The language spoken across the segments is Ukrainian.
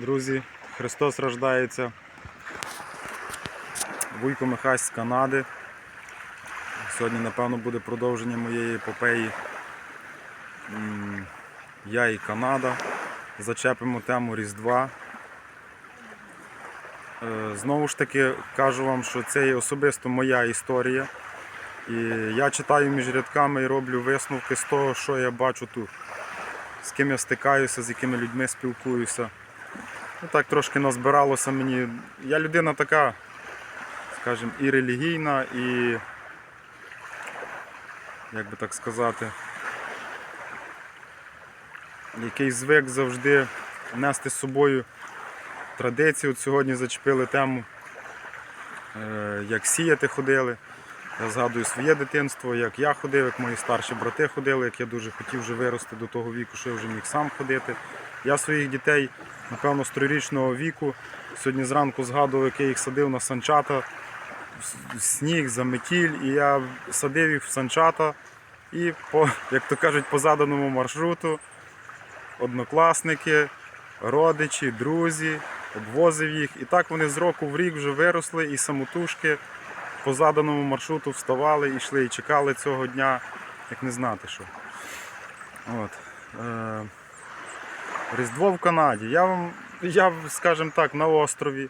Друзі, Христос рождається. Вуйко Михась з Канади. Сьогодні, напевно, буде продовження моєї епопеї. Я і Канада. Зачепимо тему Різдва. Е, Знову ж таки кажу вам, що це є особисто моя історія. І я читаю між рядками і роблю висновки з того, що я бачу тут. З ким я стикаюся, з якими людьми спілкуюся. Ну так трошки назбиралося мені. Я людина така, скажімо, і релігійна, і, як би так сказати, який звик завжди нести з собою традицію. От сьогодні зачепили тему, е, як сіяти ходили. Я згадую своє дитинство, як я ходив, як мої старші брати ходили, як я дуже хотів вже вирости до того віку, що я вже міг сам ходити. Я своїх дітей, напевно, з трирічного віку, сьогодні зранку згадував, я їх садив на санчата, сніг, заметіль, і я садив їх в санчата і, по, як то кажуть, по заданому маршруту однокласники, родичі, друзі, обвозив їх. І так вони з року в рік вже виросли і самотужки по заданому маршруту вставали, йшли і чекали цього дня, як не знати що. От. Різдво в Канаді. Я вам, я, скажімо так, на острові.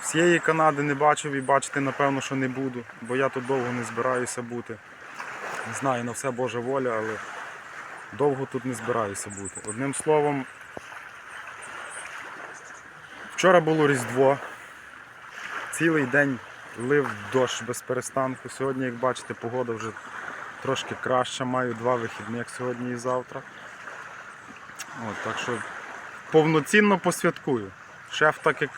Всієї Канади не бачив і бачити, напевно, що не буду, бо я тут довго не збираюся бути. Не знаю, на все Божа воля, але довго тут не збираюся бути. Одним словом, вчора було Різдво. Цілий день лив дощ без перестанку. Сьогодні, як бачите, погода вже трошки краща. Маю два вихідних сьогодні і завтра. От, так що повноцінно посвяткую. Шеф так як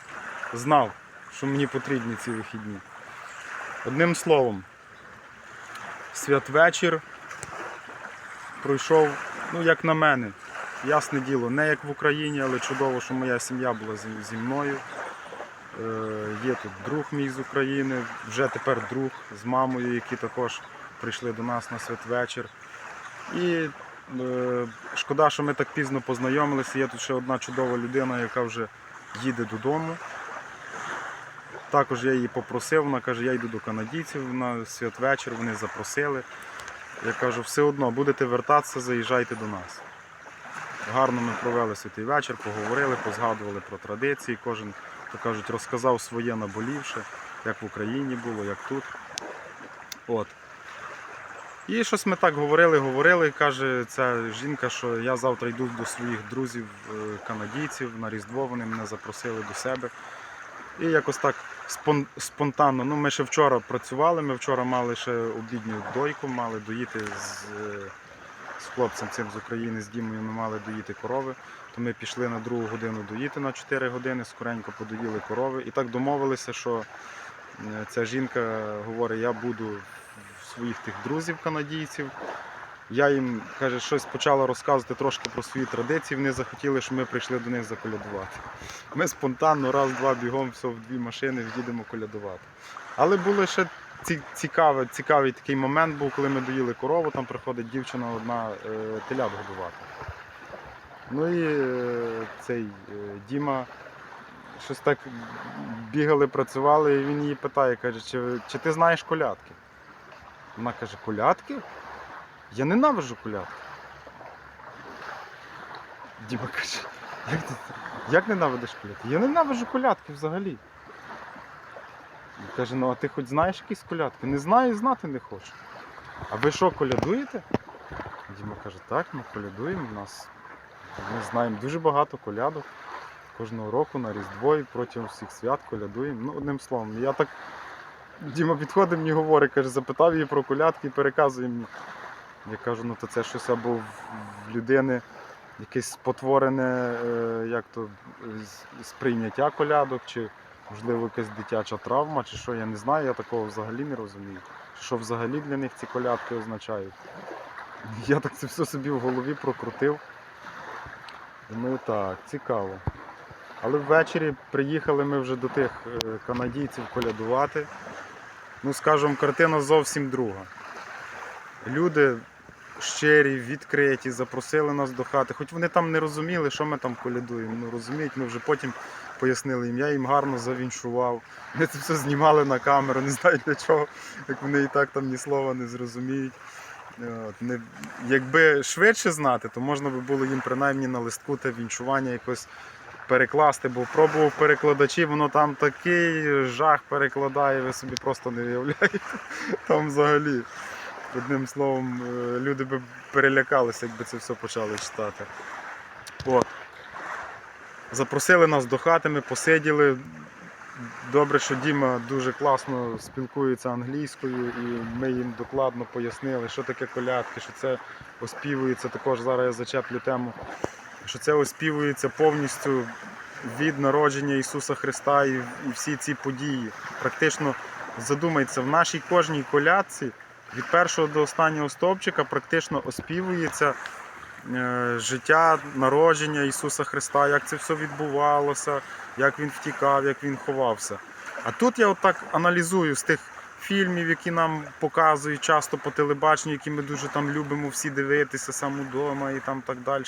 знав, що мені потрібні ці вихідні. Одним словом, святвечір пройшов, ну як на мене, ясне діло, не як в Україні, але чудово, що моя сім'я була зі, мною. Е, є тут друг мій з України, вже тепер друг з мамою, які також прийшли до нас на святвечір. І шкода, що ми так пізно познайомилися. Є тут ще одна чудова людина, яка вже їде додому. Також я її попросив, вона каже, я йду до канадійців на святвечір, вони запросили. Я кажу, все одно будете вертатися, заїжджайте до нас. Гарно ми провели святий вечір, поговорили, позгадували про традиції. Кожен, то кажуть, розказав своє наболівше, як в Україні було, як тут. От. І щось ми так говорили, говорили. Каже ця жінка, що я завтра йду до своїх друзів е, канадійців на Різдво, вони мене запросили до себе. І якось так спонтанно. Ну, ми ще вчора працювали, ми вчора мали ще обідню дойку, мали доїти з, е, з хлопцем цим з України, з Дімою ми мали доїти корови. То ми пішли на другу годину доїти на 4 години, скоренько подоїли корови. І так домовилися, що е, ця жінка говорить, я буду своїх тих друзів канадійців. Я їм каже, щось почала розказувати трошки про свої традиції. Вони захотіли, щоб ми прийшли до них заколядувати. Ми спонтанно раз-два бігом все в дві машини їдемо колядувати. Але було ще ці- цікаве, цікавий такий момент був, коли ми доїли корову, там приходить дівчина одна е, телят годувати. Ну і е, цей е, Діма щось так бігали, працювали, і він її питає, каже, чи, чи ти знаєш колядки? Вона каже, колядки? Я ненавиджу колядки. Діма каже, як ти, як ненавидиш колядки? Я ненавиджу колядки взагалі. Він каже, ну а ти хоч знаєш якісь колядки? Не знаю і знати не хочу. А ви що, колядуєте? Діма каже, так, ми колядуємо. У нас ми знаємо дуже багато колядок. Кожного року на Різдво і протягом всіх свят колядуємо. Ну, одним словом, я так. Діма підходить мені говорить, каже, запитав її про колядки і переказує мені. Я кажу, ну то це щось або в людини якесь спотворене е, як то, сприйняття колядок, чи можливо якась дитяча травма, чи що, я не знаю, я такого взагалі не розумію. Що взагалі для них ці колядки означають. Я так це все собі в голові прокрутив. Думаю, так, цікаво. Але ввечері приїхали ми вже до тих е, канадійців колядувати. Ну, скажімо, картина зовсім друга. Люди щирі, відкриті, запросили нас до хати. Хоч вони там не розуміли, що ми там колядуємо. Ну розуміють, ми вже потім пояснили їм. Я їм гарно завіншував. Ми це все знімали на камеру, не знаю для чого, як вони і так там ні слова не зрозуміють. От, не, якби швидше знати, то можна би було їм принаймні на листку те віншування якось перекласти, бо пробував перекладачі, воно там такий жах перекладає, ви собі просто не уявляєте. Там взагалі. Одним словом, е, люди би перелякалися, якби це все почали читати. От. Запросили нас до хати, ми посиділи. Добре, що Діма дуже класно спілкується англійською, і ми їм докладно пояснили, що таке колядки, що це оспівується. Також зараз я зачеплю тему, що це оспівується повністю від народження Ісуса Христа і, всі ці події. Практично задумайте, в нашій кожній колядці від першого до останнього стовпчика практично оспівується е, життя народження Ісуса Христа, як це все відбувалося, як він втікав, як він ховався. А тут я отак аналізую з тих фільмів, які нам показують часто по телебаченню, які ми дуже там любимо всі дивитися сам удома і там так далі.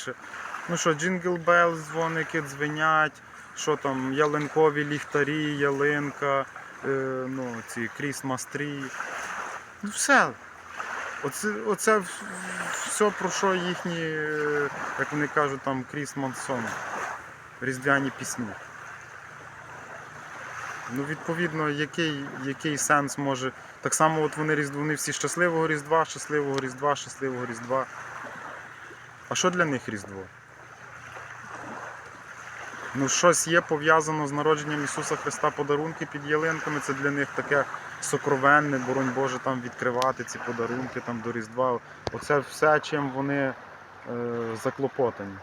Ну що, Джингл Белл, дзвоники дзвенять, що там, ялинкові ліхтарі, ялинка, е, ну, ці tree. Ну все. Оце, оце все про що їхні, е, як вони кажуть, там Christmas song, різдвяні пісні. Ну, відповідно, який, який сенс може. Так само от вони різдво, вони всі щасливого Різдва, щасливого Різдва, щасливого Різдва. А що для них Різдво? Ну, щось є пов'язано з народженням Ісуса Христа подарунки під ялинками. Це для них таке сокровенне, боронь Боже, там відкривати ці подарунки там до Різдва. Оце все, чим вони е, заклопотані.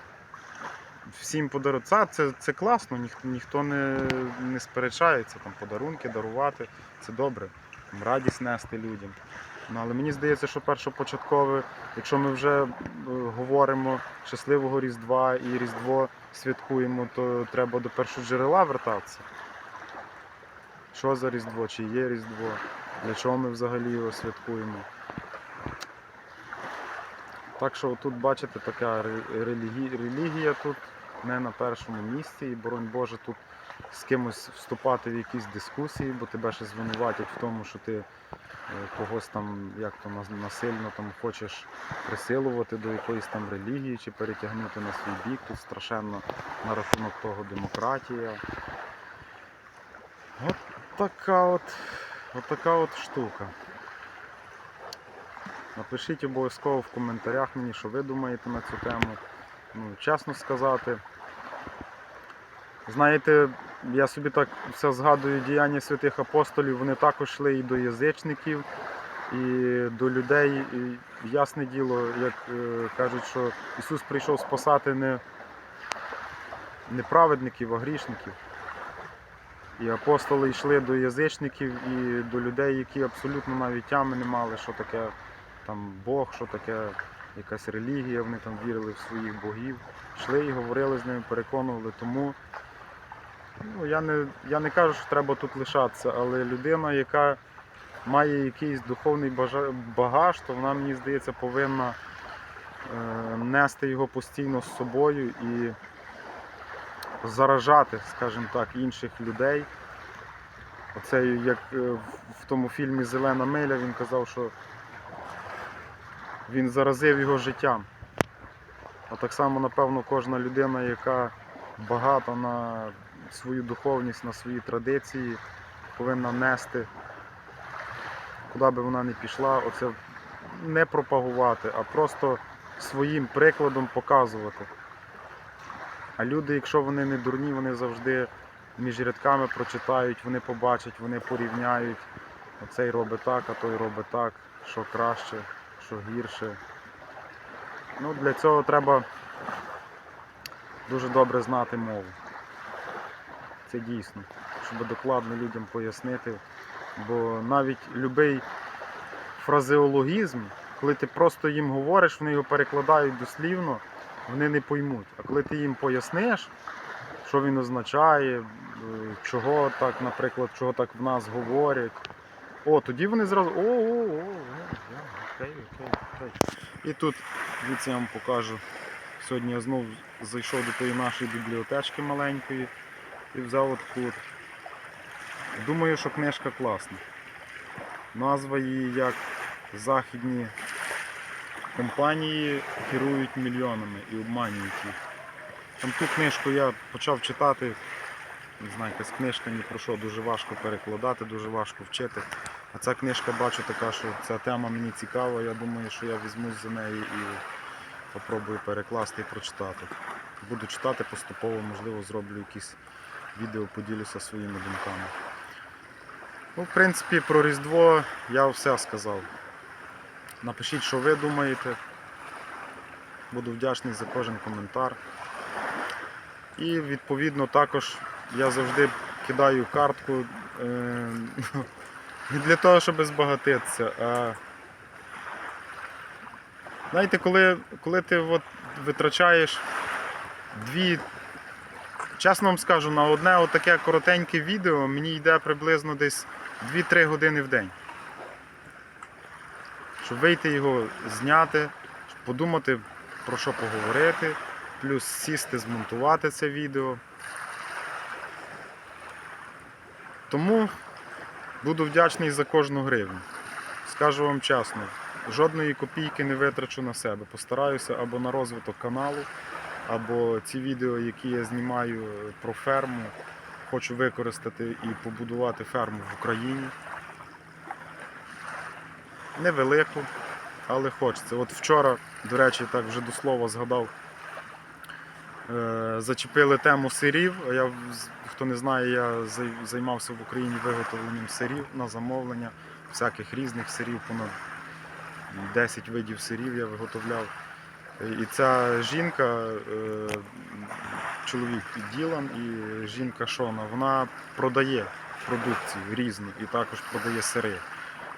Всім подарунки. Це, це, це класно, ніхто, ніхто не, не сперечається, там подарунки дарувати, це добре. Там, радість нести людям. Ну, але мені здається, що першопочаткове, якщо ми вже е, говоримо щасливого Різдва і Різдво святкуємо, то треба до першого джерела вертатися. Що за Різдво? Чи є Різдво? Для чого ми взагалі його святкуємо? Так що тут бачите, така релігія, релігія тут не на першому місці, і боронь Боже тут з кимось вступати в якісь дискусії, бо тебе ще звинуватять в тому, що ти когось там як то насильно там хочеш присилувати до якоїсь там релігії чи перетягнути на свій бік. Тут страшенно на рахунок того демократія. От така от, от така от штука. Напишіть обов'язково в коментарях мені, що ви думаєте на цю тему. Ну, чесно сказати. Знаєте, я собі так все згадую діяння святих апостолів, вони також йшли і до язичників, і до людей. І ясне діло, як е, кажуть, що Ісус прийшов спасати не, не праведників, а грішників. І апостоли йшли до язичників і до людей, які абсолютно навіть тями не мали, що таке там Бог, що таке якась релігія, вони там вірили в своїх богів. Йшли і говорили з ними, переконували. Тому ну, я, не, я не кажу, що треба тут лишатися, але людина, яка має якийсь духовний багаж, то вона, мені здається, повинна е, нести його постійно з собою і заражати, скажімо так, інших людей. Оце як е, в- тому фільмі Зелена миля він казав, що він заразив його життям. А так само, напевно, кожна людина, яка багата на свою духовність, на свої традиції, повинна нести, куди би вона не пішла, оце не пропагувати, а просто своїм прикладом показувати. А люди, якщо вони не дурні, вони завжди між рядками прочитають, вони побачать, вони порівняють. Оцей робить так, а той робить так, що краще, що гірше. Ну, для цього треба дуже добре знати мову. Це дійсно, щоб докладно людям пояснити. Бо навіть будь-який фразеологізм, коли ти просто їм говориш, вони його перекладають дослівно, вони не поймуть. А коли ти їм поясниш, що він означає, е, чого так, наприклад, чого так в нас говорять, о, тоді вони зразу. О, о, о, Окей, окей, окей. І тут, дивіться, я вам покажу. Сьогодні я знову зайшов до тої нашої бібліотечки маленької і взяв от таку. Думаю, що книжка класна. Назва її як західні компанії керують мільйонами і обманюють їх. Там ту книжку я почав читати, не знаю, якась книжка ні про що, дуже важко перекладати, дуже важко вчити. А ця книжка бачу така, що ця тема мені цікава, я думаю, що я візьмусь за неї і попробую перекласти і прочитати. Буду читати поступово, можливо, зроблю якісь відео, поділюся своїми думками. Ну, в принципі, про Різдво я все сказав. Напишіть, що ви думаєте. Буду вдячний за кожен коментар. І відповідно також я завжди кидаю картку е, не для того, щоб збагатитися, а знаєте, коли, коли ти от витрачаєш дві, чесно вам скажу, на одне отаке коротеньке відео мені йде приблизно десь 2-3 години в день. Щоб вийти його зняти, подумати про що поговорити, плюс сісти, змонтувати це відео. Тому буду вдячний за кожну гривню. Скажу вам чесно, жодної копійки не витрачу на себе. Постараюся або на розвиток каналу, або ці відео, які я знімаю про ферму, хочу використати і побудувати ферму в Україні. Невелику, але хочеться. От вчора, до речі, так вже до слова згадав, е, зачепили тему сирів. Я, хто не знає, я займався в Україні виготовленням сирів на замовлення, всяких різних сирів, понад 10 видів сирів я виготовляв. І ця жінка, е, чоловік Ділан і жінка Шона, вона продає продукцію різну і також продає сири.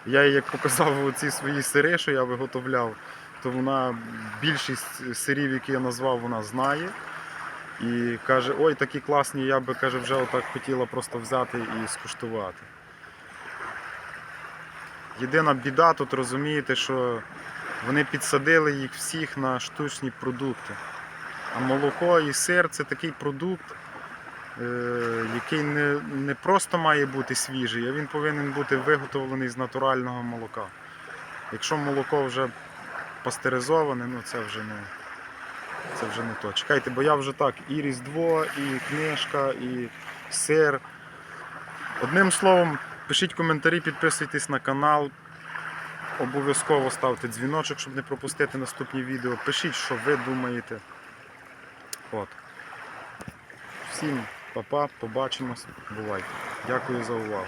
Я їй як показав ці свої сири, що я виготовляв, то вона більшість сирів, які я назвав, вона знає. І каже, ой, такі класні, я би каже, вже отак хотіла просто взяти і скуштувати. Єдина біда тут розумієте, що вони підсадили їх всіх на штучні продукти. А молоко і сир це такий продукт, е, який не, не просто має бути свіжий, а він повинен бути виготовлений з натурального молока. Якщо молоко вже пастеризоване, ну це вже не, це вже не то. Чекайте, бо я вже так, і Різдво, і книжка, і сир. Одним словом, пишіть коментарі, підписуйтесь на канал. Обов'язково ставте дзвіночок, щоб не пропустити наступні відео. Пишіть, що ви думаєте. От. Всім па-па, побачимось. Бувайте. Дякую за увагу.